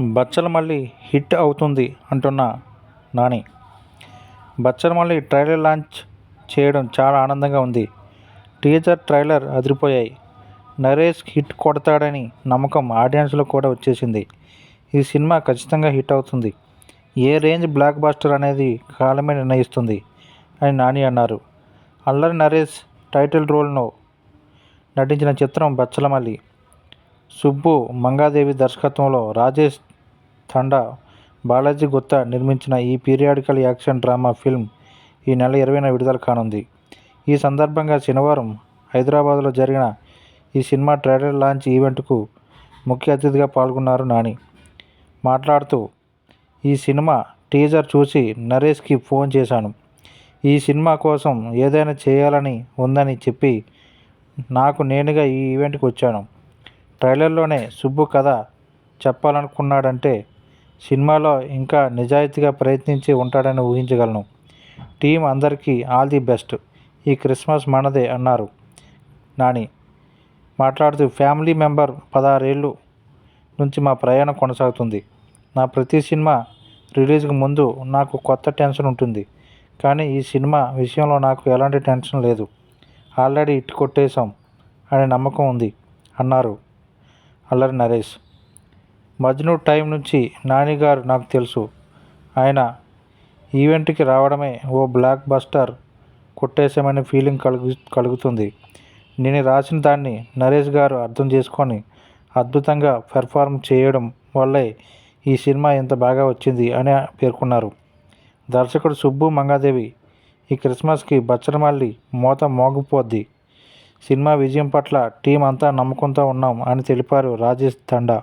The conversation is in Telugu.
బచ్చల మళ్ళీ హిట్ అవుతుంది అంటున్న నాని. బచ్చల మళ్ళీ ట్రైలర్ లాంచ్ చేయడం చాలా ఆనందంగా ఉంది. టీజర్ ట్రైలర్ అదిరిపోయాయి. నరేష్ హిట్ కొడతాడని నమ్మకం ఆడియన్స్లో కూడా వచ్చేసింది. ఈ సినిమా ఖచ్చితంగా హిట్ అవుతుంది. ఏ రేంజ్ బ్లాక్ బాస్టర్ అనేది కాలమే నిర్ణయిస్తుంది అని నాని అన్నారు. అల్లరి నరేష్ టైటిల్ రోల్ను నటించిన చిత్రం బచ్చలమల్లి సుబ్బు మంగాదేవి దర్శకత్వంలో రాజేష్ తండా. బాలాజీ గుత్తా నిర్మించిన ఈ పీరియాడికల్ యాక్షన్ డ్రామా ఫిల్మ్ ఈ నెల ఇరవైన విడుదల కానుంది. ఈ సందర్భంగా శనివారం హైదరాబాద్లో జరిగిన ఈ సినిమా ట్రైలర్ లాంచ్ ఈవెంట్కు ముఖ్య అతిథిగా పాల్గొన్నారు నాని. మాట్లాడుతూ ఈ సినిమా టీజర్ చూసి నరేష్కి ఫోన్ చేశాను. ఈ సినిమా కోసం ఏదైనా చేయాలని ఉందని చెప్పి నాకు నేనుగా ఈ ఈవెంట్కి వచ్చాను. ట్రైలర్లోనే సుబ్బు కథ చెప్పాలనుకున్నాడంటే సినిమాలో ఇంకా నిజాయితీగా ప్రయత్నించి ఉంటాడని ఊహించగలను. టీం అందరికీ ఆల్ ది బెస్ట్. ఈ క్రిస్మస్ మనదే అన్నారు. నాని మాట్లాడుతూ ఫ్యామిలీ మెంబర్ పదహారేళ్ళు నుంచి మా ప్రయాణం కొనసాగుతుంది. నా ప్రతి సినిమా రిలీజ్కి ముందు నాకు కొత్త టెన్షన్ ఉంటుంది. కానీ ఈ సినిమా విషయంలో నాకు ఎలాంటి టెన్షన్ లేదు. ఆల్రెడీ ఇట్టు కొట్టేశాం అనే నమ్మకం ఉంది అన్నారు అల్లరి నరేష్. మజ్ను టైం నుంచి నాని గారు నాకు తెలుసు. ఆయన ఈవెంట్కి రావడమే ఓ బ్లాక్ బస్టర్ కొట్టేసామనే ఫీలింగ్ కలుగు కలుగుతుంది. నేను రాసిన దాన్ని నరేష్ గారు అర్థం చేసుకొని అద్భుతంగా పెర్ఫార్మ్ చేయడం వల్లే ఈ సినిమా ఇంత బాగా వచ్చింది అని పేర్కొన్నారు. దర్శకుడు సుబ్బు మంగాదేవి ఈ క్రిస్మస్కి బచ్చరమల్లి మోత మోగిపోద్ది. సినిమా విజయం పట్ల టీం అంతా నమ్మకంతో ఉన్నాం అని తెలిపారు రాజేష్ తండా.